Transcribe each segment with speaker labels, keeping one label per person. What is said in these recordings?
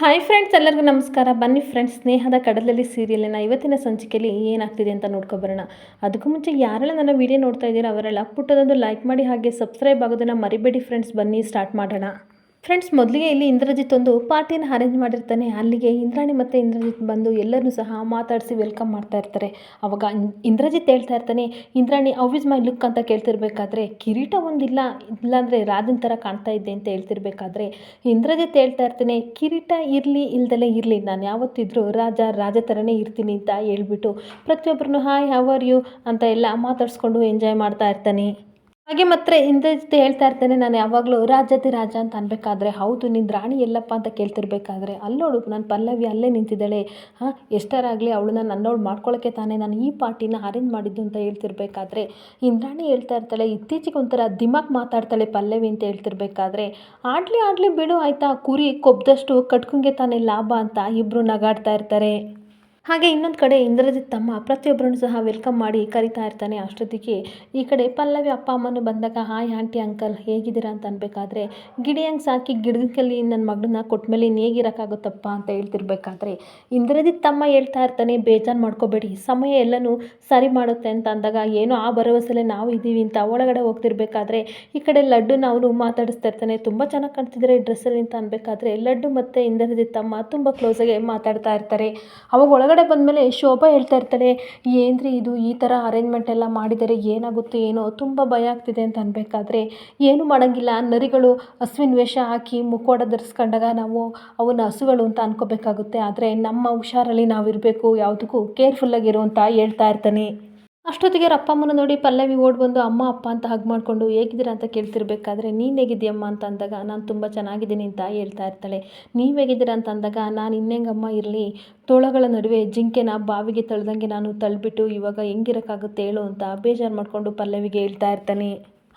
Speaker 1: Hi friends ಎಲ್ಲರಿಗೂ ನಮಸ್ಕಾರ. ಬನ್ನಿ ಫ್ರೆಂಡ್ಸ್ ಸ್ನೇಹದ ಕಡಲಲ್ಲಿ ಸೀರಿಯಲಿನ ಇವತ್ತಿನ ಸಂಚಿಕೆಯಲ್ಲಿ ಏನಾಗ್ತಿದೆ ಅಂತ ನೋಡ್ಕೊಬರೋಣ. ಅದಕ್ಕೂ ಮುಂಚೆ ಯಾರೆಲ್ಲ ನನ್ನ ವಿಡಿಯೋ ನೋಡ್ತಾ ಇದ್ದೀರಾ ಅವರೆಲ್ಲ ಪುಟ್ಟದೊಂದು ಲೈಕ್ ಮಾಡಿ ಹಾಗೆ ಸಬ್ಸ್ಕ್ರೈಬ್ ಆಗೋದನ್ನು ಮರಿಬೇಡಿ ಫ್ರೆಂಡ್ಸ್ ಬನ್ನಿ ಸ್ಟಾರ್ಟ್ ಮಾಡೋಣ. ಫ್ರೆಂಡ್ಸ್ ಮೊದಲಿಗೆ ಇಲ್ಲಿ ಇಂದ್ರಜಿತ್ ಒಂದು ಪಾರ್ಟಿನ ಅರೇಂಜ್ ಮಾಡಿರ್ತಾನೆ. ಅಲ್ಲಿಗೆ ಇಂದ್ರಾಣಿ ಮತ್ತು ಇಂದ್ರಜಿತ್ ಬಂದು ಎಲ್ಲರೂ ಸಹ ಮಾತಾಡಿಸಿ ವೆಲ್ಕಮ್ ಮಾಡ್ತಾ ಇರ್ತಾರೆ. ಅವಾಗ ಇಂದ್ರಜಿತ್ ಹೇಳ್ತಾ ಇರ್ತಾನೆ, ಇಂದ್ರಾಣಿ ಅವ್ ಇಸ್ ಮೈ ಲುಕ್ ಅಂತ ಕೇಳ್ತಿರ್ಬೇಕಾದ್ರೆ, ಕಿರೀಟ ಒಂದಿಲ್ಲ, ಇಲ್ಲಾಂದರೆ ರಾಜನ್ ಥರ ಕಾಣ್ತಾ ಇದ್ದೆ ಅಂತ ಹೇಳ್ತಿರ್ಬೇಕಾದ್ರೆ, ಇಂದ್ರಜಿತ್ ಹೇಳ್ತಾ ಇರ್ತಾನೆ, ಕಿರೀಟ ಇರಲಿ, ಇಲ್ದಲೇ ಇರಲಿ. ನಾನು ಯಾವತ್ತಿದ್ರೂ ರಾಜ ರಾಜ ಥರನೇ ಇರ್ತೀನಿ ಅಂತ ಹೇಳ್ಬಿಟ್ಟು ಪ್ರತಿಯೊಬ್ಬರನ್ನು ಹಾಯ್ ಹವ್ ಯು ಅಂತ ಎಲ್ಲ ಮಾತಾಡಿಸ್ಕೊಂಡು ಎಂಜಾಯ್ ಮಾಡ್ತಾ ಇರ್ತಾನೆ. ಹಾಗೆ ಮಾತ್ರ ಇಂದ್ರಜಿತ್ ಹೇಳ್ತಾ ಇರ್ತೇನೆ, ನಾನು ಯಾವಾಗಲೂ ರಾಜಾತಿ ರಾಜ ಅಂತ ಅನ್ಬೇಕಾದ್ರೆ, ಹೌದು ನಿನ್ನ ರಾಣಿ ಎಲ್ಲಪ್ಪ ಅಂತ ಕೇಳ್ತಿರ್ಬೇಕಾದ್ರೆ, ಅಲ್ಲೋಳು, ನಾನು ಪಲ್ಲವಿ ಅಲ್ಲೇ ನಿಂತಿದ್ದಾಳೆ, ಹಾಂ ಎಷ್ಟರಾಗಲಿ ಅವಳನ್ನ ನನ್ನವಳು ಮಾಡ್ಕೊಳ್ಳೋಕ್ಕೆ ತಾನೇ ನಾನು ಈ ಪಾರ್ಟಿನ ಅರೇಂಜ್ ಮಾಡಿದ್ದು ಅಂತ ಹೇಳ್ತಿರ್ಬೇಕಾದ್ರೆ, ಇಂದ್ರಾಣಿ ಹೇಳ್ತಾ ಇರ್ತಾಳೆ, ಇತ್ತೀಚೆಗೆ ಒಂಥರ ದಿಮಾಕ್ ಮಾತಾಡ್ತಾಳೆ ಪಲ್ಲವಿ ಅಂತ ಹೇಳ್ತಿರ್ಬೇಕಾದ್ರೆ, ಆಡಲಿ ಆಡಲಿ ಬಿಡು ಆಯಿತಾ, ಕುರಿ ಕೊಬ್ಬದಷ್ಟು ಕಟ್ಕೊಂಗೆ ತಾನೇ ಲಾಭ ಅಂತ ಇಬ್ಬರು ನಗಾಡ್ತಾ ಇರ್ತಾರೆ. ಹಾಗೆ ಇನ್ನೊಂದು ಕಡೆ ಇಂದ್ರಜಿತ್ ತಮ್ಮ ಪ್ರತಿಯೊಬ್ಬರನ್ನು ಸಹ ವೆಲ್ಕಮ್ ಮಾಡಿ ಕರಿತಾ ಇರ್ತಾನೆ ಅಷ್ಟೊತ್ತಿಗೆ. ಈ ಕಡೆ ಪಲ್ಲವಿ ಅಪ್ಪ ಅಮ್ಮನೂ ಬಂದಾಗ ಹಾಯ್ ಆಂಟಿ ಅಂಕಲ್ ಹೇಗಿದ್ದೀರಾ? ಅಂತ ಅನ್ಬೇಕಾದ್ರೆ ಗಿಡಿ ಹಂಗೆ ಸಾಕಿ ಗಿಡದಲ್ಲಿ ನನ್ನ ಮಗಳನ್ನ ಕೊಟ್ಮೇಲೆ ಇನ್ನು ಹೇಗಿರೋಕ್ಕಾಗುತ್ತಪ್ಪ ಅಂತ ಹೇಳ್ತಿರ್ಬೇಕಾದ್ರೆ, ಇಂದ್ರಜಿತ್ ತಮ್ಮ ಹೇಳ್ತಾ ಇರ್ತಾನೆ, ಬೇಜಾರು ಮಾಡ್ಕೋಬೇಡಿ, ಸಮಯ ಎಲ್ಲನೂ ಸರಿ ಮಾಡುತ್ತೆ ಅಂತ ಅಂದಾಗ, ಏನೋ ಆ ಭರವಸೆಲೆ ನಾವು ಇದ್ದೀವಿ ಅಂತ ಒಳಗಡೆ ಹೋಗ್ತಿರ್ಬೇಕಾದ್ರೆ, ಈ ಕಡೆ ಲಡ್ಡುನ ಅವನು ಮಾತಾಡಿಸ್ತಾ ಇರ್ತಾನೆ, ತುಂಬ ಚೆನ್ನಾಗಿ ಕಾಣ್ತಿದ್ದಾರೆ ಡ್ರೆಸ್ಸಲ್ಲಿ ಅಂತ ಅನ್ಬೇಕಾದ್ರೆ, ಲಡ್ಡು ಮತ್ತು ಇಂದ್ರಜಿತ್ ತಮ್ಮ ತುಂಬ ಕ್ಲೋಸಾಗಿ ಮಾತಾಡ್ತಾ ಇರ್ತಾರೆ. ಅವಾಗ ಒಳಗಡೆ ಬಂದಮೇಲೆ ಶೋಭಾ ಹೇಳ್ತಾ ಇರ್ತಾರೆ ಏನ್ರಿ ಇದು? ಈ ಥರ ಅರೇಂಜ್ಮೆಂಟ್ ಎಲ್ಲ ಮಾಡಿದರೆ ಏನಾಗುತ್ತೆ, ಏನೋ ತುಂಬ ಭಯ ಆಗ್ತಿದೆ ಅಂತ ಅನ್ಬೇಕಾದ್ರೆ ಏನು ಮಾಡೋಂಗಿಲ್ಲ. ನರಿಗಳು ಹಸುವಿನ ವೇಷ ಹಾಕಿ ಮುಖೋಡ ಧರಿಸ್ಕೊಂಡಾಗ ನಾವು ಅವನ್ನ ಹಸುಗಳು ಅಂತ ಅನ್ಕೋಬೇಕಾಗುತ್ತೆ. ಆದರೆ ನಮ್ಮ ಹುಷಾರಲ್ಲಿ ನಾವಿರಬೇಕು, ಯಾವುದಕ್ಕೂ ಕೇರ್ಫುಲ್ಲಾಗಿರು ಅಂತ ಹೇಳ್ತಾ ಇರ್ತಾನೆ. ಅಷ್ಟೊತ್ತಿಗೆ ಅಮ್ಮನ ನೋಡಿ ಪಲ್ಲವಿ ಓಡಿ ಬಂದು, ಅಮ್ಮ, ಅಪ್ಪ ಅಂತ ಹಗ್ ಮಾಡಿಕೊಂಡು ಹೇಗಿದ್ದೀರಾ ಅಂತ ಕೇಳ್ತಿರ್ಬೇಕಾದ್ರೆ ನೀನು ಹೇಗಿದ್ದೀಯಮ್ಮ ಅಂತ ಅಂದಾಗ, ನಾನು ತುಂಬ ಚೆನ್ನಾಗಿದ್ದೀನಿ ಅಂತ ಹೇಳ್ತಾ ಇರ್ತಾಳೆ. ನೀವು ಹೇಗಿದ್ದೀರಾ ಅಂತ ಅಂದಾಗ, ನಾನು ಇನ್ನೆಂಗಮ್ಮ ಇರಲಿ. ತೋಳಗಳ ನಡುವೆ ಜಿಂಕೆನ ಬಾವಿಗೆ ತಳ್ದಂಗೆ ನಾನು ತಳ್ಳಿಬಿಟ್ಟು ಇವಾಗ ಹೆಂಗಿರೋಕ್ಕಾಗುತ್ತೆ ಹೇಳು ಅಂತ ಬೇಜಾರು ಮಾಡಿಕೊಂಡು ಪಲ್ಲವಿಗೆ ಹೇಳ್ತಾ ಇರ್ತಾನೆ.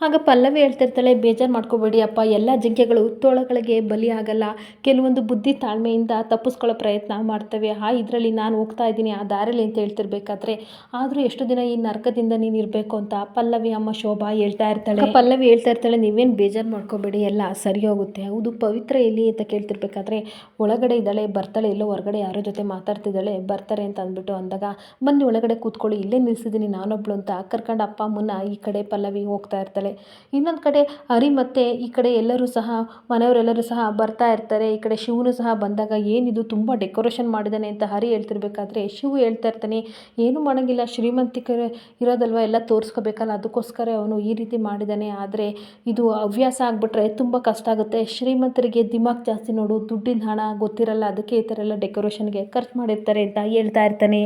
Speaker 1: ಆಗ ಪಲ್ಲವಿ ಹೇಳ್ತಿರ್ತಾಳೆ, ಬೇಜಾರು ಮಾಡ್ಕೋಬೇಡಿ ಅಪ್ಪ, ಎಲ್ಲ ಜಿಂಕೆಗಳು ತೋಳಗಳಿಗೆ ಬಲಿ ಆಗಲ್ಲ. ಕೆಲವೊಂದು ಬುದ್ಧಿ ತಾಳ್ಮೆಯಿಂದ ತಪ್ಪಿಸ್ಕೊಳ್ಳೋ ಪ್ರಯತ್ನ ಮಾಡ್ತವೆ. ಆ ಇದರಲ್ಲಿ ನಾನು ಹೋಗ್ತಾ ಇದ್ದೀನಿ, ಆ ದಾರಿಲಿ ಅಂತ ಹೇಳ್ತಿರ್ಬೇಕಾದ್ರೆ. ಆದರೂ ಎಷ್ಟು ದಿನ ಈ ನರಕದಿಂದ ನೀನು ಇರಬೇಕು ಅಂತ ಪಲ್ಲವಿ ಅಮ್ಮ ಶೋಭಾ ಹೇಳ್ತಾ ಇರ್ತಾಳೆ. ಪಲ್ಲವಿ ಹೇಳ್ತಾ ಇರ್ತಾಳೆ, ನೀವೇನು ಬೇಜಾರು ಮಾಡ್ಕೋಬೇಡಿ, ಎಲ್ಲ ಸರಿ ಹೋಗುತ್ತೆ. ಹೌದು, ಪವಿತ್ರ ಎಲ್ಲಿ ಅಂತ ಕೇಳ್ತಿರ್ಬೇಕಾದ್ರೆ, ಒಳಗಡೆ ಇದ್ದಾಳೆ, ಬರ್ತಾಳೆ ಎಲ್ಲೋ ಹೊರಗಡೆ ಯಾರೋ ಜೊತೆ ಮಾತಾಡ್ತಿದ್ದಾಳೆ, ಬರ್ತಾರೆ ಅಂತ ಅಂದ್ಬಿಟ್ಟು ಅಂದಾಗ, ಬನ್ನಿ ಒಳಗಡೆ ಕೂತ್ಕೊಳ್ಳಿ, ಇಲ್ಲೇ ನಿಲ್ಲಿಸಿದ್ದೀನಿ ನಾನೊಬ್ಳು ಅಂತ ಕರ್ಕೊಂಡು ಅಪ್ಪ ಅಮ್ಮನ ಈ ಕಡೆ ಪಲ್ಲವಿ ಹೋಗ್ತಾ ಇರ್ತಾಳೆ. ಇನ್ನೊಂದು ಕಡೆ ಹರಿ ಮತ್ತು ಈ ಕಡೆ ಎಲ್ಲರೂ ಸಹ, ಮನೆಯವರೆಲ್ಲರೂ ಸಹ ಬರ್ತಾ ಇರ್ತಾರೆ. ಈ ಕಡೆ ಶಿವನು ಸಹ ಬಂದಾಗ ಏನಿದು ತುಂಬ ಡೆಕೋರೇಷನ್ ಮಾಡಿದ್ದಾನೆ ಅಂತ ಹರಿ ಹೇಳ್ತಿರ್ಬೇಕಾದ್ರೆ ಶಿವು ಹೇಳ್ತಾ ಇರ್ತಾನೆ, ಏನು ಮಾಡೋಂಗಿಲ್ಲ ಶ್ರೀಮಂತಿಕರು ಇರೋದಲ್ವ? ಎಲ್ಲ ತೋರಿಸ್ಕೋಬೇಕಲ್ಲ, ಅದಕ್ಕೋಸ್ಕರ ಅವನು ಈ ರೀತಿ ಮಾಡಿದ್ದಾನೆ ಆದರೆ ಇದು ಹವ್ಯಾಸ ಆಗಿಬಿಟ್ರೆ ತುಂಬ ಕಷ್ಟ ಆಗುತ್ತೆ. ಶ್ರೀಮಂತರಿಗೆ ದಿಮಾಗ್ ಜಾಸ್ತಿ ನೋಡು, ದುಡ್ಡಿನ ಹಣ ಗೊತ್ತಿರಲ್ಲ, ಅದಕ್ಕೆ ಈ ಥರ ಎಲ್ಲ ಡೆಕೋರೇಷನ್ಗೆ ಖರ್ಚು ಮಾಡಿರ್ತಾರೆ ಅಂತ ಹೇಳ್ತಾ ಇರ್ತಾನೆ.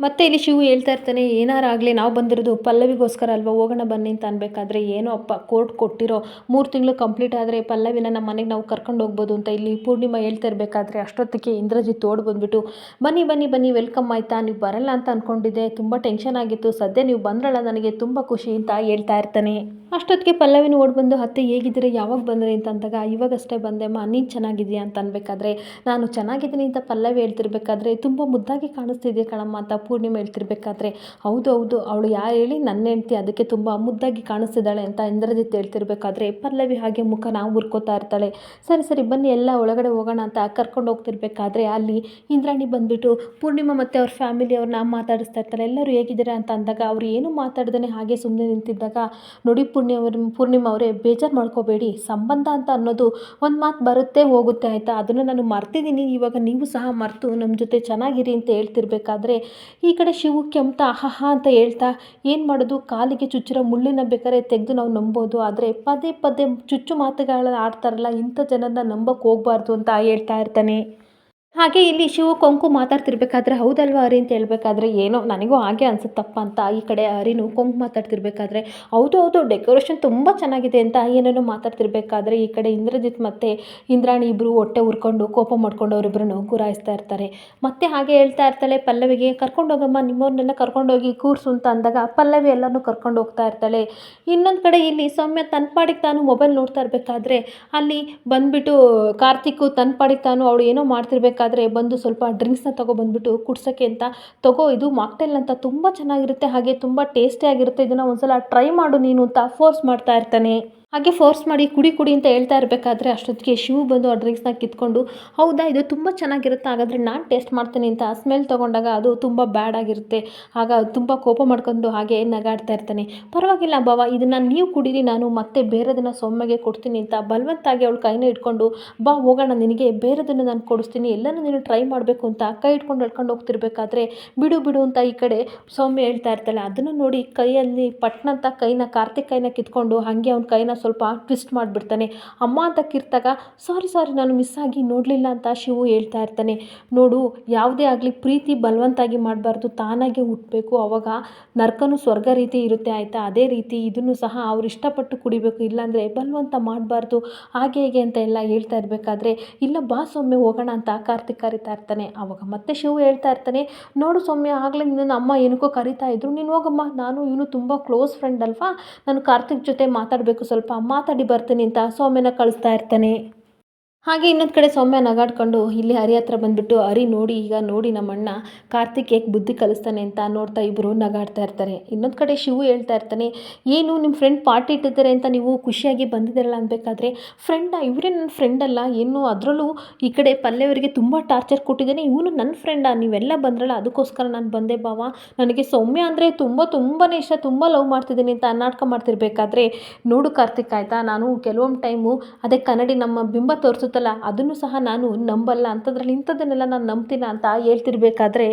Speaker 1: ಮತ್ತೆ ಇಲ್ಲಿ ಶಿವು ಹೇಳ್ತಾ ಇರ್ತಾನೆ ಏನಾರಾಗಲಿ ನಾವು ಬಂದಿರೋದು ಪಲ್ಲವಿಗೋಸ್ಕರ ಅಲ್ವಾ, ಹೋಗೋಣ ಬನ್ನಿ ಅಂತ ಅನ್ಬೇಕಾದ್ರೆ ಏನೋ ಅಪ್ಪ ಕೋರ್ಟ್ ಕೊಟ್ಟಿರೋ ಮೂರು ತಿಂಗಳು ಕಂಪ್ಲೀಟ್ ಆದರೆ ಪಲ್ಲವಿನ ನಮ್ಮ ಮನೆಗೆ ನಾವು ಕರ್ಕೊಂಡು ಹೋಗ್ಬೋದು ಅಂತ ಇಲ್ಲಿ ಪೂರ್ಣಿಮಾ ಹೇಳ್ತಾ ಇರಬೇಕಾದ್ರೆ ಅಷ್ಟೊತ್ತಿಗೆ ಇಂದ್ರಜಿತ್ ಓಡ್ ಬಂದ್ಬಿಟ್ಟು, ಬನ್ನಿ ಬನ್ನಿ ಬನ್ನಿ, ವೆಲ್ಕಮ್ ಆಯಿತಾ, ನೀವು ಬರಲ್ಲ ಅಂತ ಅಂದ್ಕೊಂಡಿದ್ದೆ ತುಂಬ ಟೆನ್ಷನ್ ಆಗಿತ್ತು, ಸದ್ಯ ನೀವು ಬಂದ್ರಲ್ಲ ನನಗೆ ತುಂಬ ಖುಷಿ ಅಂತ ಹೇಳ್ತಾ ಇರ್ತಾನೆ. ಅಷ್ಟೊತ್ತಿಗೆ ಪಲ್ಲವಿನ ಓಡ್ ಬಂದು, ಅತ್ತೆ, ಹೇಗಿದ್ದೀರಾ, ಯಾವಾಗ ಬಂದ್ರಿ? ಅಂತ ಅಂದಾಗ, ಇವಾಗಷ್ಟೇ ಬಂದೆಮ್ಮ ನೀನು ಚೆನ್ನಾಗಿದೆಯಾ ಅಂತ ಅನ್ಬೇಕಾದ್ರೆ, ನಾನು ಚೆನ್ನಾಗಿದ್ದೀನಿ ಅಂತ ಪಲ್ಲವಿ ಹೇಳ್ತಿರ್ಬೇಕಾದ್ರೆ, ತುಂಬ ಮುದ್ದಾಗಿ ಕಾಣಿಸ್ತಿದ್ಯಾ ಕಣಮ್ಮ, ಅಂತ ಪೂರ್ಣಿಮಾ ಹೇಳ್ತಿರ್ಬೇಕಾದ್ರೆ, ಹೌದು ಹೌದು, ಅವಳು ಯಾರು ಹೇಳಿ ನನ್ನ ಹೆಂಡ್ತಿ ಅದಕ್ಕೆ ತುಂಬ ಮುದ್ದಾಗಿ ಕಾಣಿಸ್ತಿದ್ದಾಳೆ ಅಂತ ಇಂದ್ರಜಿತ್ ಹೇಳ್ತಿರ್ಬೇಕಾದ್ರೆ, ಪಲ್ಲವಿ ಹಾಗೆ ಮುಖನ ಹುರ್ಕೋತಾ ಇರ್ತಾಳೆ. ಸರಿ ಸರಿ, ಬನ್ನಿ, ಎಲ್ಲ ಒಳಗಡೆ ಹೋಗೋಣ ಅಂತ ಕರ್ಕೊಂಡು ಹೋಗ್ತಿರ್ಬೇಕಾದ್ರೆ ಅಲ್ಲಿ ಇಂದ್ರಾಣಿ ಬಂದುಬಿಟ್ಟು ಪೂರ್ಣಿಮಾ ಮತ್ತು ಅವ್ರ ಫ್ಯಾಮಿಲಿ ಅವ್ರನ್ನ ಮಾತಾಡಿಸ್ತಾ ಇರ್ತಾರೆ ಎಲ್ಲರೂ ಹೇಗಿದ್ದೀರಾ? ಅಂತ ಅಂದಾಗ, ಅವ್ರು ಏನು ಮಾತಾಡ್ದೇ ಹಾಗೆ ಸುಮ್ಮನೆ ನಿಂತಿದ್ದಾಗ, ನೋಡಿ ಪುಣ್ಯ ಅವ್ರ, ಪೂರ್ಣಿಮಾ ಅವರೇ, ಬೇಜಾರು ಮಾಡ್ಕೋಬೇಡಿ. ಸಂಬಂಧ ಅಂತ ಅನ್ನೋದು ಒಂದು ಮಾತು ಬರುತ್ತೆ ಹೋಗುತ್ತೆ, ಆಯಿತಾ? ಅದನ್ನು ನಾನು ಮರ್ತಿದ್ದೀನಿ ಇವಾಗ ನೀವು ಸಹ ಮರೆತು ನಮ್ಮ ಜೊತೆ ಚೆನ್ನಾಗಿರಿ ಅಂತ ಹೇಳ್ತಿರ್ಬೇಕಾದ್ರೆ ಈ ಕಡೆ ಶಿವು ಕೆಮ್ತಾ, ಅಹಹ ಅಂತ ಹೇಳ್ತಾ, ಏನು ಮಾಡೋದು? ಕಾಲಿಗೆ ಚುಚ್ಚಿರೋ ಮುಳ್ಳಿನ ಬೇಕಾದ್ರೆ ತೆಗೆದು ನಾವು ನಂಬೋದು. ಆದರೆ ಪದೇ ಪದೇ ಚುಚ್ಚು ಮಾತುಗಳನ್ನ ಆಡ್ತಾರಲ್ಲ, ಇಂಥ ಜನರನ್ನ ನಂಬಕ್ಕೆ ಹೋಗ್ಬಾರ್ದು ಅಂತ ಹೇಳ್ತಾ ಇರ್ತಾನೆ. ಹಾಗೆ ಇಲ್ಲಿ ಶಿವು ಕೊಂಕು ಮಾತಾಡ್ತಿರ್ಬೇಕಾದ್ರೆ ಹೌದಲ್ವಾ ಹರಿ ಅಂತ ಹೇಳ್ಬೇಕಾದ್ರೆ ಏನೋ ನನಗೂ ಹಾಗೆ ಅನಿಸುತ್ತಪ್ಪ ಅಂತ ಈ ಕಡೆ ಹರಿನು ಕೊಂಕು ಮಾತಾಡ್ತಿರ್ಬೇಕಾದ್ರೆ ಹೌದು ಹೌದು ಡೆಕೋರೇಷನ್ ತುಂಬ ಚೆನ್ನಾಗಿದೆ ಅಂತ ಏನೇನೋ ಮಾತಾಡ್ತಿರ್ಬೇಕಾದ್ರೆ ಈ ಕಡೆ ಇಂದ್ರಜಿತ್ ಮತ್ತು ಇಂದ್ರಾಣಿ ಇಬ್ಬರು ಹೊಟ್ಟೆ ಉರ್ಕೊಂಡು ಕೋಪ ಮಾಡ್ಕೊಂಡು ಅವರಿಬ್ಬರನ್ನು ಗುರಾಯಿಸ್ತಾ ಇರ್ತಾರೆ. ಮತ್ತೆ ಹಾಗೆ ಹೇಳ್ತಾ ಇರ್ತಾಳೆ ಪಲ್ಲವಿಗೆ ಕರ್ಕೊಂಡೋಗಮ್ಮ ನಿಮ್ಮವ್ರನ್ನೆಲ್ಲ ಕರ್ಕೊಂಡೋಗಿ ಕೂರ್ಸು ಅಂತ ಅಂದಾಗ ಪಲ್ಲವಿ ಎಲ್ಲರೂ ಕರ್ಕೊಂಡು ಹೋಗ್ತಾ ಇರ್ತಾಳೆ. ಇನ್ನೊಂದು ಕಡೆ ಇಲ್ಲಿ ಸೌಮ್ಯ ತನ್ನ ಪಾಡಿಗೆ ತಾನು ಮೊಬೈಲ್ ನೋಡ್ತಾ ಇರಬೇಕಾದ್ರೆ ಅಲ್ಲಿ ಬಂದುಬಿಟ್ಟು ಕಾರ್ತಿಕ್ಕು ತನ್ನ ಪಾಡಿಗೆ ತಾನು ಅವಳು ಏನೋ ಮಾಡ್ತಿರ್ಬೇಕಾದ್ರೆ ಬಂದು ಸ್ವಲ್ಪ ಡ್ರಿಂಕ್ಸ್ನ ತೊಗೊಬಂದ್ಬಿಟ್ಟು ಕುಡ್ಸೋಕ್ಕೆ ಅಂತ ತಗೋ, ಇದು ಮಾಕ್ಟೇಲ್ ಅಂತ ತುಂಬ ಚೆನ್ನಾಗಿರುತ್ತೆ, ಹಾಗೆ ತುಂಬ ಟೇಸ್ಟಿಯಾಗಿರುತ್ತೆ ಇದನ್ನು ಒಂದ್ಸಲ ಟ್ರೈ ಮಾಡು ನೀನು ಅಂತ ಫೋರ್ಸ್ ಮಾಡ್ತಾ ಇರ್ತಾನೆ. ಹಾಗೆ ಫೋರ್ಸ್ ಮಾಡಿ ಕುಡಿ ಕುಡಿ ಅಂತ ಹೇಳ್ತಾ ಇರಬೇಕಾದ್ರೆ ಅಷ್ಟೊತ್ತಿಗೆ ಶಿವು ಬಂದು ಆ ಡ್ರಿಂಕ್ಸ್ನ ಕಿತ್ಕೊಂಡು, ಹೌದಾ, ಇದು ತುಂಬ ಚೆನ್ನಾಗಿರುತ್ತೆ, ಹಾಗಾದರೆ ನಾನು ಟೇಸ್ಟ್ ಮಾಡ್ತೀನಿ ಅಂತ ಸ್ಮೆಲ್ ತೊಗೊಂಡಾಗ ಅದು ತುಂಬ ಬ್ಯಾಡ್ ಆಗಿರುತ್ತೆ. ಆಗ ತುಂಬ ಕೋಪ ಮಾಡ್ಕೊಂಡು ಹಾಗೆ ನಗಾಡ್ತಾ ಇರ್ತಾನೆ. ಪರವಾಗಿಲ್ಲ ಬಾವ ಇದನ್ನು ನೀವು ಕುಡೀರಿ, ನಾನು ಮತ್ತೆ ಬೇರೆದನ್ನು ಸೊಮ್ಮೆಗೆ ಕೊಡ್ತೀನಿ ಅಂತ ಬಲವಂತಾಗಿ ಅವಳು ಕೈನ ಇಟ್ಕೊಂಡು ಬಾ, ಹೋಗೋಣ, ನಿನಗೆ ಬೇರೆದನ್ನು ನಾನು ಕೊಡಿಸ್ತೀನಿ, ಎಲ್ಲನೂ ನೀನು ಟ್ರೈ ಮಾಡಬೇಕು ಅಂತ ಕೈ ಇಟ್ಕೊಂಡು ಎಳ್ಕೊಂಡು ಹೋಗ್ತಿರ್ಬೇಕಾದ್ರೆ ಬಿಡು ಬಿಡು ಅಂತ ಈ ಕಡೆ ಸೌಮ್ಯ ಹೇಳ್ತಾ ಇರ್ತಾಳೆ. ಅದನ್ನು ನೋಡಿ ಕೈಯಲ್ಲಿ ಪಟ್ನಂತ ಕೈನ, ಕಾರ್ತಿಕ್ ಕೈನ ಕಿತ್ಕೊಂಡು, ಹಾಗೆ ಅವ್ನ ಕೈನ ಸ್ವಲ್ಪ ಟ್ವಿಸ್ಟ್ ಮಾಡಿಬಿಡ್ತಾನೆ. ಅಮ್ಮ ಅಂತ ಕಿರ್ತಾಗ ಸಾರಿ ಸಾರಿ ನಾನು ಮಿಸ್ ಆಗಿ ನೋಡಲಿಲ್ಲ ಅಂತ ಶಿವು ಹೇಳ್ತಾ ಇರ್ತಾನೆ. ನೋಡು, ಯಾವುದೇ ಆಗಲಿ ಪ್ರೀತಿ ಬಲವಂತಾಗಿ ಮಾಡಬಾರ್ದು, ತಾನಾಗೆ ಹುಟ್ಟಬೇಕು ಅವಾಗ ನರ್ಕನೂ ಸ್ವರ್ಗ ರೀತಿ ಇರುತ್ತೆ, ಆಯಿತಾ? ಅದೇ ರೀತಿ ಇದನ್ನು ಸಹ ಅವ್ರು ಇಷ್ಟಪಟ್ಟು ಕುಡಿಬೇಕು. ಇಲ್ಲಾಂದರೆ ಬಲವಂತ ಮಾಡಬಾರ್ದು. ಹಾಗೆ ಹೇಗೆ ಅಂತ ಎಲ್ಲ ಹೇಳ್ತಾ ಇರಬೇಕಾದ್ರೆ, ಇಲ್ಲ ಬಾ ಸೌಮ್ಯ, ಹೋಗೋಣ ಅಂತ ಕಾರ್ತಿಕ್ ಕರಿತಾ ಇರ್ತಾನೆ. ಅವಾಗ ಮತ್ತೆ ಶಿವು ಹೇಳ್ತಾ ಇರ್ತಾನೆ, ನೋಡು ಸೌಮ್ಯ, ಆಗಲೇ ನಿನ್ನ ಅಮ್ಮ ಏನಕ್ಕೋ ಕರಿತಾ ಇದ್ರು. ನೀನು ಹೋಗಮ್ಮ, ನಾನು ಇವನು ತುಂಬ ಕ್ಲೋಸ್ ಫ್ರೆಂಡ್ ಅಲ್ವಾ? ನಾನು ಕಾರ್ತಿಕ್ ಜೊತೆ ಮಾತಾಡಬೇಕು ಸ್ವಲ್ಪ ಮಾತಾಡಿ ಬರ್ತೀನಿ ಅಂತ ಸೌಮ್ಯನ ಕಳಿಸ್ತಾ ಇರ್ತಾನೆ. ಹಾಗೆ ಇನ್ನೊಂದು ಕಡೆ ಸೌಮ್ಯ ನಗಾಡ್ಕೊಂಡು ಇಲ್ಲಿ ಹರಿ ಹತ್ರ ಬಂದುಬಿಟ್ಟು ಹರಿ ನೋಡಿ, ಈಗ ನೋಡಿ ನಮ್ಮಣ್ಣ, ಕಾರ್ತಿಕ್ ಏಕೆ ಬುದ್ಧಿ ಕಲಿಸ್ತಾನೆ ಅಂತ ನೋಡ್ತಾ ಇಬ್ಬರು ನಗಾಡ್ತಾ ಇರ್ತಾರೆ. ಇನ್ನೊಂದು ಕಡೆ ಶಿವು ಹೇಳ್ತಾ ಇರ್ತಾನೆ, ಏನು ನಿಮ್ಮ ಫ್ರೆಂಡ್ ಪಾರ್ಟಿ ಇಟ್ಟಿದ್ದಾರೆ ಅಂತ ನೀವು ಖುಷಿಯಾಗಿ ಬಂದಿದ್ದೀರಲ್ಲ ಅನ್ಬೇಕಾದ್ರೆ ಫ್ರೆಂಡಾ ಇವರೇ ನನ್ನ ಫ್ರೆಂಡ್ ಅಲ್ಲ, ಏನು ಅದರಲ್ಲೂ ಈ ಕಡೆ ಪಲ್ಯವರಿಗೆ ತುಂಬ ಟಾರ್ಚರ್ ಕೊಟ್ಟಿದ್ದಾನೆ, ಇವನು ನನ್ನ ಫ್ರೆಂಡಾ ನೀವೆಲ್ಲ ಬಂದ್ರಲ್ಲ, ಅದಕ್ಕೋಸ್ಕರ ನಾನು ಬಂದೆ ಭಾವ. ನನಗೆ ಸೌಮ್ಯ ಅಂದರೆ ತುಂಬ ತುಂಬಾ ಇಷ್ಟ, ತುಂಬ ಲವ್ ಮಾಡ್ತಿದ್ದೀನಿ ಅಂತ ನಾಟಕ ಮಾಡ್ತಿರ್ಬೇಕಾದ್ರೆ, ನೋಡು ಕಾರ್ತಿಕ್ ಆಯಿತಾ? ನಾನು ಕೆಲವೊಂದು ಟೈಮು ಅದೇ ಕನ್ನಡಿ ನಮ್ಮ ಬಿಂಬ ತೋರಿಸುತ್ತಲ್ಲ ಅದನ್ನು ಸಹ ನಾನು ನಂಬಲ್ಲ. ಅಂಥದ್ರಲ್ಲಿ ಇಂಥದ್ದನ್ನೆಲ್ಲ ನಾನು ನಂಬ್ತೀನ ಅಂತ ಹೇಳ್ತಿರ್ಬೇಕಾದ್ರೆ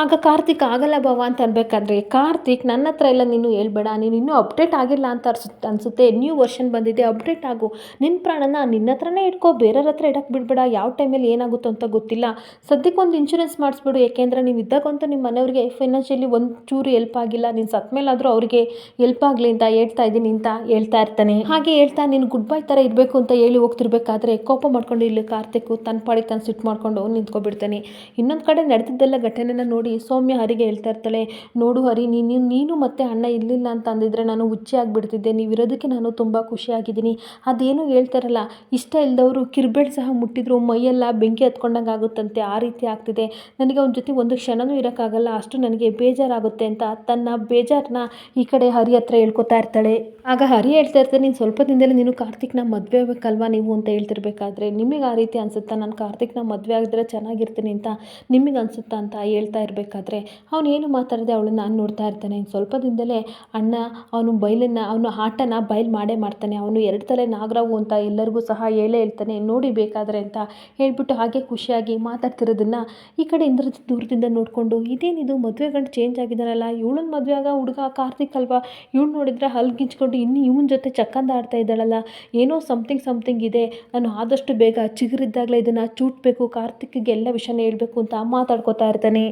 Speaker 1: ಆಗ ಕಾರ್ತಿಕ್ ಆಗಲ್ಲ ಬಾವ ಅಂತ ಅನ್ಬೇಕಾದ್ರೆ, ಕಾರ್ತಿಕ್, ನನ್ನ ಹತ್ರ ಎಲ್ಲ ನೀನು ಹೇಳ್ಬೇಡ, ನೀನು ಇನ್ನೂ ಅಪ್ಡೇಟ್ ಆಗಿಲ್ಲ ಅಂತ ಅನ್ಸುತ್ತೆ ಅನಿಸುತ್ತೆ. ನ್ಯೂ ವರ್ಷನ್ ಬಂದಿದೆ ಅಪ್ಡೇಟ್ ಆಗು. ನಿನ್ನ ಪ್ರಾಣನ ನಿನ್ನ ಹತ್ರನೇ ಇಟ್ಕೋ, ಬೇರೆಯವ್ರ ಹತ್ರ ಇಡಕ್ಕೆ ಬಿಡಬೇಡ. ಯಾವ ಟೈಮಲ್ಲಿ ಏನಾಗುತ್ತೋ ಅಂತ ಗೊತ್ತಿಲ್ಲ. ಸದ್ಯಕ್ಕೆ ಒಂದು ಇನ್ಶೂರೆನ್ಸ್ ಮಾಡಿಸ್ಬಿಡು. ಯಾಕೆಂದ್ರೆ ನೀವು ಇದ್ದಾಗಂತೂ ನಿಮ್ಮ ಮನೆಯವ್ರಿಗೆ ಫೈನಾನ್ಷಿಯಲಿ ಒಂದು ಚೂರು ಹೆಲ್ಪ್ ಆಗಿಲ್ಲ. ನೀನು ಸತ್ತಮೇಲಾದರೂ ಅವರಿಗೆ ಹೆಲ್ಪ್ ಆಗಲಿ ಅಂತ ಹೇಳ್ತಾ ಇದ್ದೀನಿ ಅಂತ ಹೇಳ್ತಾ ಇರ್ತಾನೆ. ಹಾಗೆ ಹೇಳ್ತಾ ನೀನು ಗುಡ್ ಬೈ ಥರ ಇರಬೇಕು ಅಂತ ಹೇಳಿ ಹೋಗ್ತಿರ್ಬೇಕಾದ್ರೆ ಕೋಪ ಮಾಡ್ಕೊಂಡು ಇಲ್ಲಿ ಕಾರ್ತಿಕ್, ತನ್ನ ಪಾಡಿಗೆ ತಾನು ಸಿಟ್ಟು ಮಾಡ್ಕೊಂಡು ನಿಂತ್ಕೊಬಿಡ್ತಾನೆ. ಇನ್ನೊಂದು ಕಡೆ ನಡೆದಿದ್ದೆಲ್ಲ ಘಟನೆನ ನೋಡಿ ಸೌಮ್ಯ ಹರಿಗೆ ಹೇಳ್ತಾ ಇರ್ತಾಳೆ, ನೋಡು ಹರಿ ನೀನು ನೀನು ಮತ್ತೆ ಅಣ್ಣ ಇರಲಿಲ್ಲ ಅಂತ ಅಂದಿದ್ರೆ ನಾನು ಹುಚ್ಚಿ ಆಗಿಬಿಡ್ತಿದ್ದೆ ನೀವು ಇರೋದಕ್ಕೆ ನಾನು ತುಂಬ ಖುಷಿಯಾಗಿದ್ದೀನಿ. ಅದೇನು ಹೇಳ್ತಾರಲ್ಲ ಇಷ್ಟ ಇಲ್ಲದವರು ಕಿರ್ಬೇಡ್ ಸಹ ಮುಟ್ಟಿದ್ರು, ಮೈಯೆಲ್ಲ ಬೆಂಕಿ ಹತ್ಕೊಂಡಂಗೆ ಆಗುತ್ತಂತೆ ಆ ರೀತಿ ಆಗ್ತಿದೆ. ನನಗೆ ಅವನ ಜೊತೆ ಒಂದು ಕ್ಷಣನೂ ಇರೋಕ್ಕಾಗಲ್ಲ, ಅಷ್ಟು ನನಗೆ ಬೇಜಾರಾಗುತ್ತೆ ಅಂತ ತನ್ನ ಬೇಜಾರನ್ನ ಈ ಕಡೆ ಹರಿ ಹತ್ರ ಹೇಳ್ಕೊತಾ ಇರ್ತಾಳೆ. ಆಗ ಹರಿ ಹೇಳ್ತಾ ಇರ್ತಾರೆ ನೀನು ಸ್ವಲ್ಪ ದಿನದಲ್ಲಿ ನೀನು ಕಾರ್ತಿಕ್ನ ಮದುವೆ ಆಗಬೇಕಲ್ವಾ ನೀವು ಅಂತ ಹೇಳ್ತಿರ್ಬೇಕಾದ್ರೆ, ನಿಮಗೆ ಆ ರೀತಿ ಅನಿಸುತ್ತಾ? ನಾನು ಕಾರ್ತಿಕ್ನ ಮದುವೆ ಆಗಿದ್ರೆ ಚೆನ್ನಾಗಿರ್ತೀನಿ ಅಂತ ನಿಮಗೆ ಅನಿಸುತ್ತಾ? ಅಂತ ಹೇಳ್ತಾ ಇರಬೇಕಾದ್ರೆ ಅವನು ಏನು ಮಾತಾಡದೆ ಅವಳನ್ನ ನಾನು ನೋಡ್ತಾ ಇರ್ತಾನೆ. ಇನ್ನು ಸ್ವಲ್ಪ ದಿನದಲ್ಲೇ ಅಣ್ಣ ಅವನು ಬೈಲನ್ನು, ಅವನು ಆಟನ ಬಯಲು ಮಾಡೇ ಮಾಡ್ತಾನೆ. ಅವನು ಎರಡು ತಲೆ ನಾಗರಾವು ಅಂತ ಎಲ್ಲರಿಗೂ ಸಹ ಹೇಳೇ ಹೇಳ್ತಾನೆ. ನೋಡಿ ಬೇಕಾದರೆ ಅಂತ ಹೇಳ್ಬಿಟ್ಟು ಹಾಗೆ ಖುಷಿಯಾಗಿ ಮಾತಾಡ್ತಿರೋದನ್ನು ಈ ಕಡೆ ಇಂದ್ರ ದೂರದಿಂದ ನೋಡಿಕೊಂಡು, ಇದೇನಿದು, ಮದುವೆ ಗಂಡು ಚೇಂಜ್ ಆಗಿದ್ದಾನಲ್ಲ ಇವಳನ್ನ ಮದುವೆ ಆಗ ಹುಡುಗ ಕಾರ್ತಿಕ್ ಅಲ್ವಾ? ಇವಳು ನೋಡಿದ್ರೆ ಹಲ್ಗಿಂಚ್ಕೊಂಡು ಇನ್ನು ಇವನ ಜೊತೆ ಚಕ್ಕಂದ ಆಡ್ತಾ ಇದ್ದಾಳಲ್ಲ. ಏನೋ ಸಮಥಿಂಗ್ ಸಮಥಿಂಗ್ ಇದೆ. ನಾನು ಆದಷ್ಟು ಬೇಗ ಚಿಗುರಿದ್ದಾಗಲೇ ಇದನ್ನು ಚೂಟ್ಬೇಕು, ಕಾರ್ತಿಕ್ಗೆ ಎಲ್ಲ ವಿಷಯನ ಹೇಳ್ಬೇಕು ಅಂತ ಮಾತಾಡ್ಕೋತಾ ಇರ್ತಾನೆ.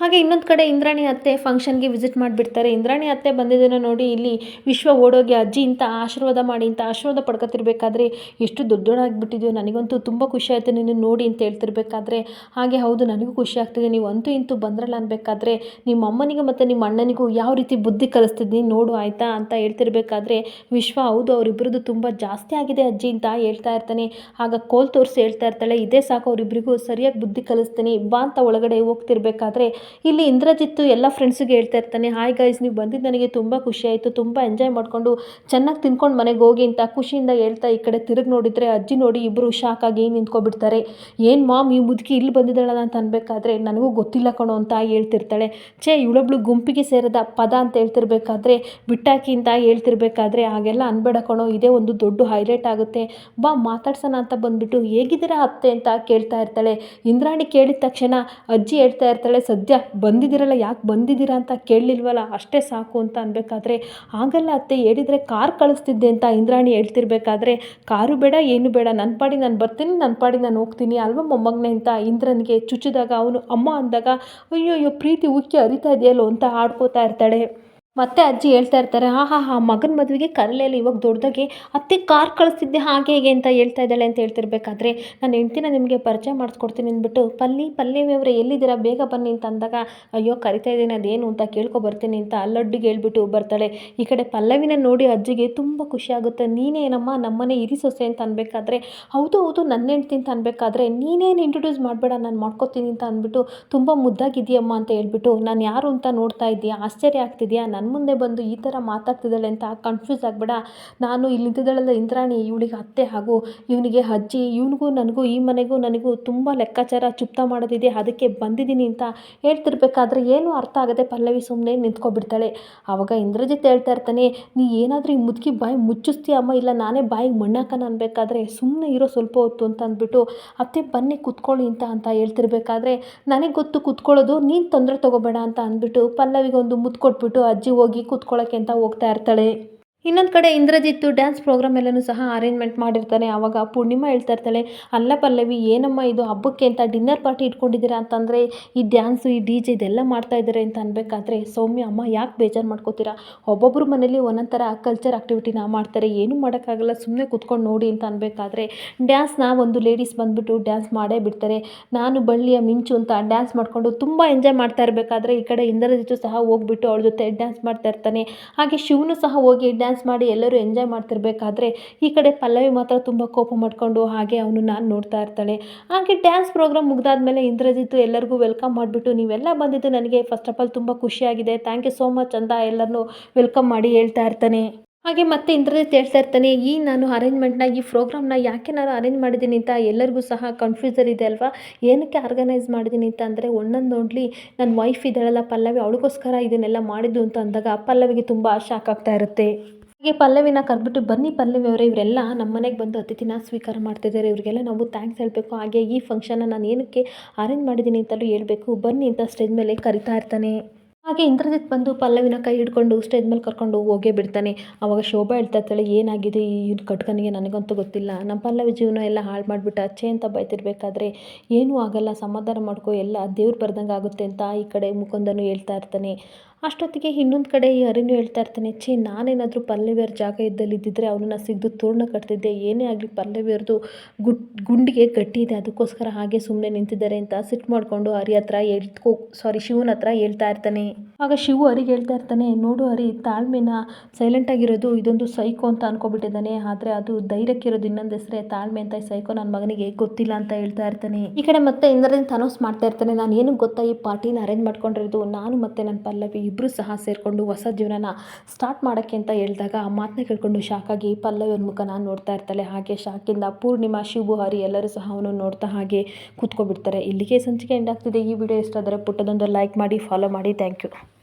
Speaker 1: ಹಾಗೆ ಇನ್ನೊಂದು ಕಡೆ ಇಂದ್ರಾಣಿ ಅತ್ತೆ ಫಂಕ್ಷನ್ಗೆ ವಿಸಿಟ್ ಮಾಡಿಬಿಡ್ತಾರೆ. ಇಂದ್ರಾಣಿ ಅತ್ತೆ ಬಂದಿದ್ದನ್ನು ನೋಡಿ ಇಲ್ಲಿ ವಿಶ್ವ ಓಡೋಗಿ ಅಜ್ಜಿ ಇಂಥ ಆಶೀರ್ವಾದ ಮಾಡಿ ಇಂಥ ಆಶೀರ್ವಾದ ಪಡ್ಕೊತಿರ್ಬೇಕಾದ್ರೆ ಎಷ್ಟು ದೊಡ್ಡೋಳಾಗ್ಬಿಟ್ಟಿದ್ಯೋ ನನಗಂತೂ ತುಂಬ ಖುಷಿ ಆಯಿತು ನಿನ್ನ ನೋಡಿ ಅಂತ ಹೇಳ್ತಿರ್ಬೇಕಾದ್ರೆ. ಹಾಗೆ ಹೌದು, ನನಗೂ ಖುಷಿ ಆಗ್ತಿದೆ. ನೀವು ಅಂತೂ ಇಂತೂ ಬಂದ್ರಲ್ಲ ಅನ್ಬೇಕಾದ್ರೆ ನಿಮ್ಮ ಅಮ್ಮನಿಗೆ ಮತ್ತು ನಿಮ್ಮ ಅಣ್ಣನಿಗೂ ಯಾವ ರೀತಿ ಬುದ್ಧಿ ಕಲಿಸ್ತಿದ್ದೀನಿ ನೋಡು ಆಯಿತಾ ಅಂತ ಹೇಳ್ತಿರ್ಬೇಕಾದ್ರೆ ವಿಶ್ವ ಹೌದು ಅವರಿಬ್ಬರದ್ದು ತುಂಬ ಜಾಸ್ತಿ ಆಗಿದೆ ಅಜ್ಜಿ ಅಂತ ಹೇಳ್ತಾ ಇರ್ತಾನೆ. ಆಗ ಕೋಲ್ ತೋರಿಸಿ ಹೇಳ್ತಾ ಇರ್ತಾಳೆ, ಇದೇ ಸಾಕು ಅವರಿಬ್ಬರಿಗೂ ಸರಿಯಾಗಿ ಬುದ್ಧಿ ಕಲಿಸ್ತೀನಿ, ಬಾ ಅಂತ ಒಳಗಡೆ ಹೋಗ್ತಿರ್ಬೇಕಾದ್ರೆ ಇಲ್ಲಿ ಇಂದ್ರಜಿತ್ತು ಎಲ್ಲ ಫ್ರೆಂಡ್ಸಿಗೆ ಹೇಳ್ತಾ ಇರ್ತಾನೆ ಹಾಯ್ ಗೈಸ್ ನೀವು ಬಂದಿದ್ದು ನನಗೆ ತುಂಬ ಖುಷಿ ಆಯಿತು, ತುಂಬ ಎಂಜಾಯ್ ಮಾಡಿಕೊಂಡು ಚೆನ್ನಾಗಿ ತಿನ್ಕೊಂಡು ಮನೆಗೆ ಹೋಗಿ ಅಂತ ಖುಷಿಯಿಂದ ಹೇಳ್ತಾ ಈ ಕಡೆ ತಿರುಗಿ ನೋಡಿದರೆ ಅಜ್ಜಿ ನೋಡಿ ಇಬ್ಬರು ಶಾಕ್ ಆಗಿ ನಿಂತ್ಕೊಬಿಡ್ತಾರೆ. ಏನು ಮಾಮ್, ಈ ಮುದುಕಿ ಇಲ್ಲಿ ಬಂದಿದ್ದಾಳಲ್ಲ ಅಂತ ಅನ್ಬೇಕಾದ್ರೆ ನನಗೂ ಗೊತ್ತಿಲ್ಲ ಕಣೋ ಅಂತ ಹೇಳ್ತಿರ್ತಾಳೆ. ಛೇ, ಇವಳೊಬ್ಳು ಗುಂಪಿಗೆ ಸೇರದ ಪದ ಅಂತ ಹೇಳ್ತಿರ್ಬೇಕಾದ್ರೆ, ಬಿಟ್ಟಾಕಿ ಅಂತ ಹೇಳ್ತಿರ್ಬೇಕಾದ್ರೆ ಹಾಗೆಲ್ಲ ಅನ್ಬೇಡ ಕಣೋ, ಇದೇ ಒಂದು ದೊಡ್ಡ ಹೈಲೈಟ್ ಆಗುತ್ತೆ. ಬಾ, ಮಾತಾಡ್ಸೋಣ ಅಂತ ಬಂದ್ಬಿಟ್ಟು, ಹೇಗಿದ್ದೀರಾ ಅತ್ತೆ? ಅಂತ ಕೇಳ್ತಾ ಇರ್ತಾಳೆ. ಇಂದ್ರಾಣಿ ಕೇಳಿದ ತಕ್ಷಣ ಅಜ್ಜಿ ಹೇಳ್ತಾ ಇರ್ತಾಳೆ, ಸದ್ಯ ಬಂದಿದ್ದೀರಲ್ಲ, ಯಾಕೆ ಬಂದಿದ್ದೀರಾ ಅಂತ ಕೇಳಲಿಲ್ವಲ್ಲ? ಅಷ್ಟೇ ಸಾಕು ಅಂತ ಅನ್ಬೇಕಾದ್ರೆ ಆಗಲ್ಲ ಅತ್ತೆ, ಹೇಳಿದರೆ ಕಾರ್ ಕಳಿಸ್ತಿದ್ದೆ ಅಂತ ಇಂದ್ರಾಣಿ ಹೇಳ್ತಿರ್ಬೇಕಾದ್ರೆ, ಕಾರು ಬೇಡ, ಏನು ಬೇಡ ನನ್ನ ಪಾಡಿ ನಾನು ಬರ್ತೀನಿ ನನ್ನ ಪಾಡಿ ನಾನು ಹೋಗ್ತೀನಿ, ಅಲ್ವಾ ಮೊಮ್ಮಗನೇ ಅಂತ ಇಂದ್ರನಿಗೆ ಚುಚ್ಚಿದಾಗ ಅವನು ಅಮ್ಮ ಅಂದಾಗ ಅಯ್ಯೋ ಅಯ್ಯೋ ಪ್ರೀತಿ ಉಕ್ಕಿ ಅರಿತಾ ಇದೆಯಲ್ಲೋ? ಅಂತ ಆಡ್ಕೋತಾ ಇರ್ತಾಳೆ. ಮತ್ತೆ ಅಜ್ಜಿ ಹೇಳ್ತಾ ಇರ್ತಾರೆ ಹಾ ಹಾ ಹಾ ಮಗನ ಮದುವೆಗೆ ಕರಲೆಲ್ಲ ಇವಾಗ ದೊಡ್ಡದಾಗಿ ಅತ್ತೆ ಕಾರ್ ಕಳಿಸ್ತಿದ್ದೆ ಹಾಗೆ ಹೇಗೆ ಅಂತ ಹೇಳ್ತಾ ಇದ್ದಾಳೆ ಅಂತ ಹೇಳ್ತಿರ್ಬೇಕಾದ್ರೆ, ನಾನು ಹೆಂಡ್ತಿನ ನಿಮಗೆ ಪರಿಚಯ ಮಾಡಿಸ್ಕೊಡ್ತೀನಿ ಅಂದ್ಬಿಟ್ಟು, ಪಲ್ಲಿ ಪಲ್ಲವಿಯವರೇ ಎಲ್ಲಿದ್ದೀರಾ? ಬೇಗ ಬನ್ನಿ ಅಂತ ಅಂದಾಗ, ಅಯ್ಯೋ, ಕರಿತಾ ಇದ್ದೀನಿ, ಅದೇನು ಅಂತ ಕೇಳ್ಕೊ ಬರ್ತೀನಿ ಅಂತ ಅಲ್ಲಡ್ಡಿಗೆ ಹೇಳ್ಬಿಟ್ಟು ಬರ್ತಾಳೆ. ಈ ಕಡೆ ಪಲ್ಲವಿನ ನೋಡಿ ಅಜ್ಜಿಗೆ ತುಂಬ ಖುಷಿ ಆಗುತ್ತೆ ನೀನೇನಮ್ಮ ನಮ್ಮನೆ ಇರಿ ಸೊಸೆ ಅಂತ ಅನ್ಬೇಕಾದ್ರೆ, ಹೌದು ಹೌದು, ನನ್ನ ಹೆಂಡ್ತಿ ಅಂತ ಅನ್ಬೇಕಾದ್ರೆ, ನೀನೇನು ಇಂಟ್ರೊಡ್ಯೂಸ್ ಮಾಡಬೇಡ, ನಾನು ಮಾಡ್ಕೊತೀನಿ ಅಂತ ಅಂದ್ಬಿಟ್ಟು, ತುಂಬ ಮುದ್ದಾಗಿದೆಯಮ್ಮ ಅಂತ ಹೇಳ್ಬಿಟ್ಟು, ನಾನು ಯಾರು ಅಂತ ನೋಡ್ತಾ ಇದ್ದೀಯಾ? ಆಶ್ಚರ್ಯ ಆಗ್ತಿದೆಯಾ ನನ್ನ ನನ್ನ ಮುಂದೆ ಬಂದು ಈ ಥರ ಮಾತಾಡ್ತಿದ್ದಾಳೆ ಅಂತ ಕನ್ಫ್ಯೂಸ್ ಆಗಬೇಡ. ನಾನು ಇಲ್ಲಿ ನಿಂತಿದ್ದಾಳಲ್ಲ ಇಂದ್ರಾಣಿ, ಇವಳಿಗೆ ಅತ್ತೆ ಹಾಗೂ ಇವನಿಗೆ ಅಜ್ಜಿ, ಇವನಿಗೂ ನನಗೂ, ಈ ಮನೆಗೂ ನನಗೂ ತುಂಬ ಲೆಕ್ಕಾಚಾರ, ಚುಪ್ತ ಮಾಡೋದಿದೆ, ಅದಕ್ಕೆ ಬಂದಿದ್ದೀನಿ ಅಂತ ಹೇಳ್ತಿರ್ಬೇಕಾದ್ರೆ ಏನೂ ಅರ್ಥ ಆಗದೆ ಪಲ್ಲವಿ ಸುಮ್ಮನೆ ನಿಂತ್ಕೊಬಿಡ್ತಾಳೆ. ಆವಾಗ ಇಂದ್ರಜಿತ್ ಹೇಳ್ತಾ ಇರ್ತಾನೆ, ನೀ ಏನಾದರೂ ಈ ಮುದುಕಿ ಬಾಯಿ ಮುಚ್ಚಿಸ್ತೀಯ ಅಮ್ಮ? ಇಲ್ಲ, ನಾನೇ ಬಾಯಿಗೆ ಮಣ್ಣಾಕನ ಅನ್ಬೇಕಾದ್ರೆ ಸುಮ್ಮನೆ ಇರೋ ಸ್ವಲ್ಪ ಹೊತ್ತು ಅಂತ ಅಂದ್ಬಿಟ್ಟು, ಅತ್ತೆ, ಬನ್ನಿ ಕುತ್ಕೊಳ್ಳಿ ಅಂತ ಅಂತ ಹೇಳ್ತಿರ್ಬೇಕಾದ್ರೆ, ನನಗೆ ಗೊತ್ತು ಕುತ್ಕೊಳ್ಳೋದು, ನೀನು ತೊಂದರೆ ತೊಗೋಬೇಡ ಅಂತ ಅಂದ್ಬಿಟ್ಟು ಪಲ್ಲವಿಗೆ ಒಂದು ಮುತ್ತು ಕೊಟ್ಬಿಟ್ಟು ಅಜ್ಜಿ ಹೋಗಿ ಕೂತ್ಕೊಳ್ಳೋಕ್ಕೆ ಅಂತ ಹೋಗ್ತಾ ಇರ್ತಾಳೆ. ಇನ್ನೊಂದು ಕಡೆ ಇಂದ್ರಜಿತ್ತು ಡ್ಯಾನ್ಸ್ ಪ್ರೋಗ್ರಾಮ್ ಎಲ್ಲನೂ ಸಹ ಅರೇಂಜ್ಮೆಂಟ್ ಮಾಡಿರ್ತಾನೆ. ಆವಾಗ ಪೂರ್ಣಿಮಾ ಹೇಳ್ತಾ ಇರ್ತಾಳೆ ಅಲ್ಲ ಪಲ್ಲವಿ, ಏನಮ್ಮ ಇದು? ಹಬ್ಬಕ್ಕೆ ಅಂತ ಡಿನ್ನರ್ ಪಾರ್ಟಿ ಇಟ್ಕೊಂಡಿದ್ದೀರಾ ಅಂತಂದರೆ, ಈ ಡ್ಯಾನ್ಸು ಈ ಡಿ ಜೆ ಇದೆಲ್ಲ ಮಾಡ್ತಾ ಇದ್ದಾರೆ ಅಂತ ಅನ್ಬೇಕಾದ್ರೆ, ಸೌಮ್ಯ, ಅಮ್ಮ, ಯಾಕೆ ಬೇಜಾರು ಮಾಡ್ಕೋತೀರಾ? ಒಬ್ಬೊಬ್ಬರು ಮನೇಲಿ ಒಂದೊಂದು ಥರ ಕಲ್ಚರ್ ಆ್ಯಕ್ಟಿವಿಟಿನ ಮಾಡ್ತಾರೆ, ಏನೂ ಮಾಡೋಕ್ಕಾಗಲ್ಲ ಸುಮ್ಮನೆ ಕುತ್ಕೊಂಡು ನೋಡಿ ಅಂತ ಅನ್ಬೇಕಾದ್ರೆ ಡ್ಯಾನ್ಸ್ನ ಒಂದು ಲೇಡೀಸ್ ಬಂದುಬಿಟ್ಟು ಡ್ಯಾನ್ಸ್ ಮಾಡೇ ಬಿಡ್ತಾರೆ. ನಾನು, ಬಳ್ಳಿಯ, ಮಿಂಚು ಅಂತ ಡ್ಯಾನ್ಸ್ ಮಾಡಿಕೊಂಡು ತುಂಬ ಎಂಜಾಯ್ ಮಾಡ್ತಾ ಇರಬೇಕಾದ್ರೆ, ಈ ಕಡೆ ಇಂದ್ರಜಿತ್ತು ಸಹ ಹೋಗ್ಬಿಟ್ಟು ಅವಳ ಜೊತೆ ಡ್ಯಾನ್ಸ್ ಮಾಡ್ತಾ ಇರ್ತಾನೆ. ಹಾಗೆ ಶಿವನು ಸಹ ಹೋಗಿ ಡ್ಯಾನ್ಸ್ ಮಾಡಿ ಎಲ್ಲರೂ ಎಂಜಾಯ್ ಮಾಡ್ತಿರ್ಬೇಕಾದ್ರೆ ಈ ಕಡೆ ಪಲ್ಲವಿ ಮಾತ್ರ ತುಂಬ ಕೋಪ ಮಾಡಿಕೊಂಡು ಹಾಗೆ ಅವನು ನಾನು ನೋಡ್ತಾ ಇರ್ತಾಳೆ. ಹಾಗೆ ಡ್ಯಾನ್ಸ್ ಪ್ರೋಗ್ರಾಮ್ ಮುಗ್ದಾದ್ಮೇಲೆ ಇಂದ್ರಜಿತ್ತು ಎಲ್ಲರಿಗೂ ವೆಲ್ಕಮ್ ಮಾಡಿಬಿಟ್ಟು ನೀವೆಲ್ಲ ಬಂದಿದ್ದು ನನಗೆ ಫಸ್ಟ್ ಆಫ್ ಆಲ್ ತುಂಬ ಖುಷಿಯಾಗಿದೆ. ಥ್ಯಾಂಕ್ ಯು ಸೋ ಮಚ್ ಅಂತ ಎಲ್ಲರನ್ನೂ ವೆಲ್ಕಮ್ ಮಾಡಿ ಹೇಳ್ತಾ ಇರ್ತಾನೆ. ಹಾಗೆ ಮತ್ತೆ ಇಂದ್ರಜಿತ್ ಹೇಳ್ತಾ ಇರ್ತಾನೆ, ಈ ನಾನು ಅರೇಂಜ್ಮೆಂಟ್ನ ಈ ಪ್ರೋಗ್ರಾಮ್ನ ಯಾಕೆ ನಾನು ಅರೇಂಜ್ ಮಾಡಿದ್ದೀನಿ ಅಂತ ಎಲ್ಲರಿಗೂ ಸಹ ಕನ್ಫ್ಯೂಸರ್ ಇದೆ ಅಲ್ವಾ? ಏನಕ್ಕೆ ಆರ್ಗನೈಸ್ ಮಾಡಿದ್ದೀನಿ ಅಂತ ಅಂದರೆ ಒಂದೊಂದು ನೋಡಲಿ ನನ್ನ ವೈಫ್ ಇದ್ದಾಳಲ್ಲ ಪಲ್ಲವಿ, ಅವಳಿಗೋಸ್ಕರ ಇದನ್ನೆಲ್ಲ ಮಾಡಿದ್ದು ಅಂತ ಅಂದಾಗ ಪಲ್ಲವಿಗೆ ತುಂಬ ಶಾಕ್ ಆಗ್ತಾ ಇರುತ್ತೆ. ಹಾಗೆ ಪಲ್ಲವಿನ ಕರೆದ್ಬಿಟ್ಟು ಬನ್ನಿ ಪಲ್ಲವಿ ಅವರೇ, ಇವರೆಲ್ಲ ನಮ್ಮ ಮನೆಗೆ ಬಂದು ಅತಿಥಿನ ಸ್ವೀಕಾರ ಮಾಡ್ತಿದ್ದಾರೆ. ಇವರಿಗೆಲ್ಲ ನಾವು ಥ್ಯಾಂಕ್ಸ್ ಹೇಳಬೇಕು. ಹಾಗೆ ಈ ಫಂಕ್ಷನ್ನ ನಾನು ಏನಕ್ಕೆ ಅರೇಂಜ್ ಮಾಡಿದ್ದೀನಿ ಅಂತಲೂ ಹೇಳಬೇಕು. ಬನ್ನಿ ಅಂತ ಸ್ಟೇಜ್ ಮೇಲೆ ಕರಿತಾ ಇರ್ತಾನೆ. ಹಾಗೆ ಇಂದ್ರಜಿತ್ ಬಂದು ಪಲ್ಲವಿನ ಕೈ ಹಿಡ್ಕೊಂಡು ಸ್ಟೇಜ್ ಮೇಲೆ ಕರ್ಕೊಂಡು ಹೋಗೇ ಬಿಡ್ತಾನೆ. ಆವಾಗ ಶೋಭಾ ಹೇಳ್ತಾ ಇರ್ತಾಳೆ, ಏನಾಗಿದೆ ಈ ಕಟ್ಕನಿಗೆ ನನಗಂತೂ ಗೊತ್ತಿಲ್ಲ. ನಮ್ಮ ಪಲ್ಲವಿ ಜೀವನ ಎಲ್ಲ ಹಾಳು ಮಾಡಿಬಿಟ್ಟ, ಅಚ್ಚೆ ಅಂತ ಬೈತಿರ್ಬೇಕಾದ್ರೆ ಏನೂ ಆಗಲ್ಲ, ಸಮಾಧಾನ ಮಾಡ್ಕೊ, ಎಲ್ಲ ದೇವ್ರು ಬರ್ದಂಗೆ ಆಗುತ್ತೆ ಅಂತ ಈ ಕಡೆ ಮುಖಂದನು ಹೇಳ್ತಾ ಇರ್ತಾನೆ. ಅಷ್ಟೊತ್ತಿಗೆ ಇನ್ನೊಂದು ಕಡೆ ಈ ಅರಿನೂ ಹೇಳ್ತಾ ಇರ್ತಾನೆ, ಛೇ, ನಾನೇನಾದರೂ ಪಲ್ಲವಿಯವ್ರ ಜಾಗ ಇದ್ದಲ್ಲಿ ಇದ್ದಿದ್ರೆ ಅವನನ್ನ ಸಿಗ್ದು ತೋರಣ ಕಟ್ತಿದ್ದೆ, ಏನೇ ಆಗಲಿ ಪಲ್ಲವಿಯವ್ರದ್ದು ಗುಡ್, ಗುಂಡಿಗೆ ಗಟ್ಟಿ ಇದೆ ಅದಕ್ಕೋಸ್ಕರ ಹಾಗೆ ಸುಮ್ಮನೆ ನಿಂತಿದ್ದಾರೆ ಅಂತ ಸಿಟ್ಟು ಮಾಡಿಕೊಂಡು ಹರಿ ಹತ್ರ ಹೇಳ್ಕೊ ಸಾರಿ ಶಿವನ ಹತ್ರ ಹೇಳ್ತಾ ಇರ್ತಾನೆ. ಆಗ ಶಿವು ಹರಿಗೆ ಹೇಳ್ತಾ ಇರ್ತಾನೆ, ನೋಡು ಹರಿ, ತಾಳ್ಮೆನ ಸೈಲೆಂಟ್ ಆಗಿರೋದು ಇದೊಂದು ಸೈಕೋ ಅಂತ ಅನ್ಕೊಬಿಟ್ಟಿದ್ದಾನೆ. ಆದರೆ ಅದು ಧೈರ್ಯಕ್ಕಿರೋದು ಇನ್ನೊಂದು ಹೆಸರೇ, ತಾಳ್ಮೆ ಅಂತ ಸೈಕೋ ನನ್ನ ಮಗನಿಗೆ ಗೊತ್ತಿಲ್ಲ ಅಂತ ಹೇಳ್ತಾ ಇರ್ತಾನೆ. ಈ ಕಡೆ ಮತ್ತೆ ಇಂದ್ರದಿಂದ ಅನೌನ್ಸ್ ಮಾಡ್ತಾ ಇರ್ತಾನೆ ನಾನು ಏನು ಗೊತ್ತಾ ಈ ಪಾರ್ಟಿನ ಅರೇಂಜ್ ಮಾಡ್ಕೊಂಡಿರೋದು? ನಾನು ಮತ್ತೆ ನನ್ನ ಪಲ್ಲವಿ ಇಬ್ಬರು ಸಹ ಸೇರಿಕೊಂಡು ಹೊಸ ಜೀವನನ ಸ್ಟಾರ್ಟ್ ಮಾಡೋಕ್ಕೆ ಅಂತ ಹೇಳಿದಾಗ ಆ ಮಾತನ್ನ ಕೇಳ್ಕೊಂಡು ಆಗಿ ಪಲ್ಲವಿ ಅವ್ರ ನಾನು ನೋಡ್ತಾ ಇರ್ತಾಳೆ. ಹಾಗೆ ಶಾಕಿಂದ ಪೂರ್ಣಿಮಾ, ಶಿವು, ಹರಿ ಎಲ್ಲರೂ ಸಹ ಅವನು ನೋಡ್ತಾ ಹಾಗೆ ಕೂತ್ಕೊಬಿಡ್ತಾರೆ. ಇಲ್ಲಿಗೆ ಸಂಚಿಕೆ ಎಂಡ್ ಆಗ್ತಿದೆ. ಈ ವಿಡಿಯೋ ಇಷ್ಟ ಆದರೆ ಪುಟ್ಟದೊಂದು ಲೈಕ್ ಮಾಡಿ ಫಾಲೋ ಮಾಡಿ. Thank you